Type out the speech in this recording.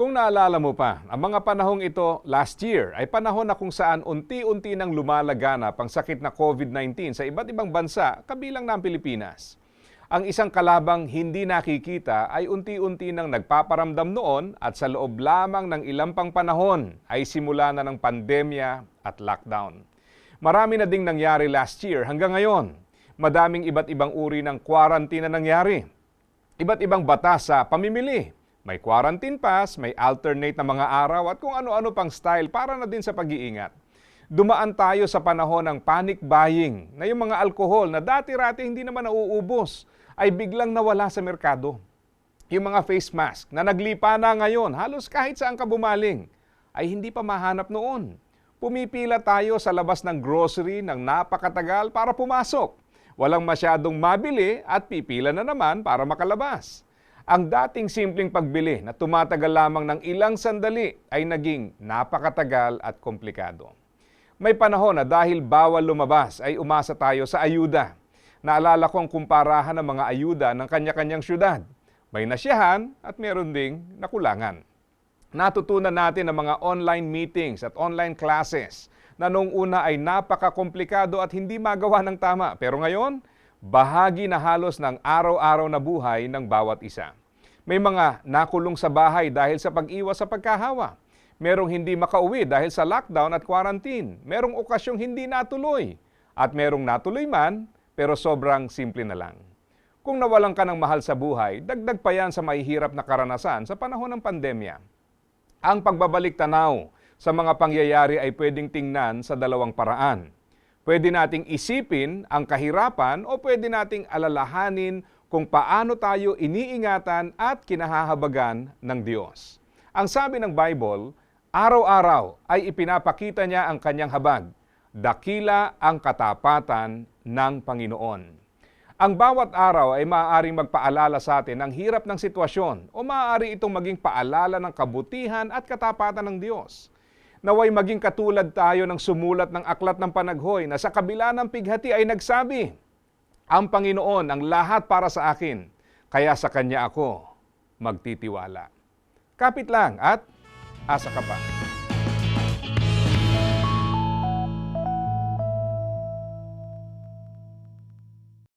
Kung naalala mo pa, ang mga panahong ito last year ay panahon na kung saan unti-unti nang lumalaganap ang sakit na COVID-19 sa iba't ibang bansa kabilang na ang Pilipinas. Ang isang kalabang hindi nakikita ay unti-unti nang nagpaparamdam noon at sa loob lamang ng ilang pang panahon ay simula na ng pandemya at lockdown. Marami na ding nangyari last year hanggang ngayon. Madaming iba't ibang uri ng quarantine na nangyari. Iba't ibang batas sa pamimili. May quarantine pass, may alternate na mga araw at kung ano-ano pang style para na din sa pag-iingat. Dumaan tayo sa panahon ng panic buying na yung mga alkohol na dati-rati hindi naman nauubos ay biglang nawala sa merkado. Yung mga face mask na naglipa na ngayon halos kahit saan ka bumaling ay hindi pa mahanap noon. Pumipila tayo sa labas ng grocery ng napakatagal para pumasok. Walang masyadong mabili at pipila na naman para makalabas. Ang dating simpleng pagbili na tumatagal lamang ng ilang sandali ay naging napakatagal at komplikado. May panahon na dahil bawal lumabas ay umasa tayo sa ayuda. Naalala ko ang kumparahan ng mga ayuda ng kanya-kanyang syudad. May nasiyahan at meron ding nakulangan. Natutunan natin ang mga online meetings at online classes na noong una ay napakakomplikado at hindi magawa ng tama. Pero ngayon, bahagi na halos ng araw-araw na buhay ng bawat isa. May mga nakulong sa bahay dahil sa pag-iwas sa pagkahawa. Merong hindi makauwi dahil sa lockdown at quarantine. Merong okasyong hindi natuloy. At merong natuloy man, pero sobrang simple na lang. Kung nawalan ka ng mahal sa buhay, dagdag pa yan sa mahihirap na karanasan sa panahon ng pandemya. Ang pagbabalik tanaw sa mga pangyayari ay pwedeng tingnan sa dalawang paraan. Pwede nating isipin ang kahirapan o pwede nating alalahanin kung paano tayo iniingatan at kinahahabagan ng Diyos. Ang sabi ng Bible, araw-araw ay ipinapakita niya ang kanyang habag. Dakila ang katapatan ng Panginoon. Ang bawat araw ay maaaring magpaalala sa atin ng hirap ng sitwasyon o maaari itong maging paalala ng kabutihan at katapatan ng Diyos. Naway maging katulad tayo ng sumulat ng aklat ng panaghoy na sa kabila ng pighati ay nagsabi, Ang Panginoon ang lahat para sa akin, kaya sa Kanya ako magtitiwala. Kapit lang at asa ka pa.